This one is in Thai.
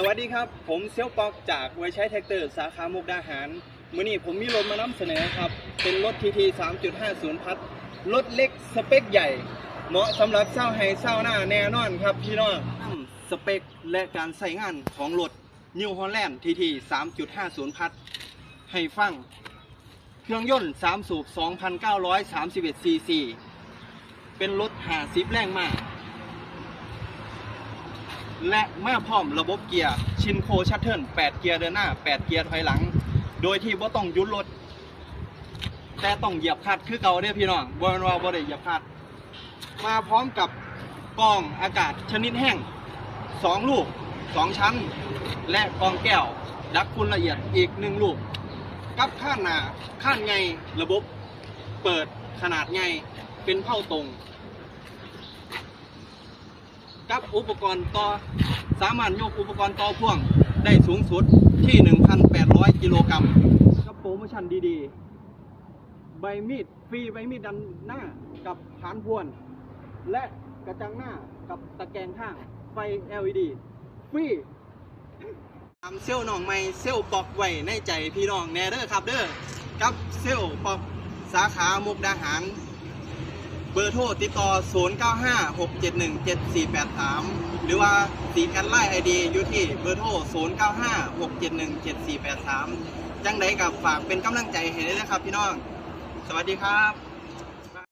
สวัสดีครับ ผมเซียวปอกจากไวใช้แท็กเตอร์สาขามุกดาหารมื่อนี้ผมมีรถมานำเสนอครับ เป็นรถทีที3.50 พัดรถเล็กสเปคใหญ่ เหมาะสำหรับเศร้าไฮเศร้าหน้าแน่นอนครับพี่น้องสเปคและการใส่งานของรถ New Holland TT 3.50 พัด ให้ฟัง เครื่องยนต์ 3 สูบ 2,931ซีซีเป็นรถ50แรงมาก และมาพร้อมระบบเกียร์ชินโคชัตเทิล8เกียร์เดินหน้า 8 เกียร์ถอยหลัง โดยที่ว่าต้องยุดรถ แต่ต้องเหยียบคลัดคือเก่าเด้อพี่น้องบนว่าบ่ได้เหยียบคลัด มาพร้อมกับกองอากาศชนิดแห้ง 2 ลูก 2 ชั้น และกองแก้ว ดักคุณละเอียดอีก 1 ลูก กับข้านหนาข้านไงระบบเปิดขนาดไงเป็นเผ่าตรง กับอุปกรณ์ต่อสามารถยกอุปกรณ์ต่อพ่วงได้สูงสุดที่ 1,800 กิโลกรัมกับโปรโมชั่นดีๆ ใบมีดฟรีใบมีดดันหน้ากับฐานพวน และกระจังหน้ากับตะแกรงข้างไฟ LED ฟรีตามเซลล์น้องใหม่เซลล์ปอกไว้ในใจพี่น้องแน่เด้อครับเด้อกับเซลล์ปอกสาขามุกดาหารเบอร์โทรติดต่อ 0956717483 หรือว่าสีกันไล่ไอดีอยู่ที่เบอร์โทร 0956717483 จังใดกับฝากเป็นกำลังใจให้ด้วยนะครับพี่น้อง สวัสดีครับ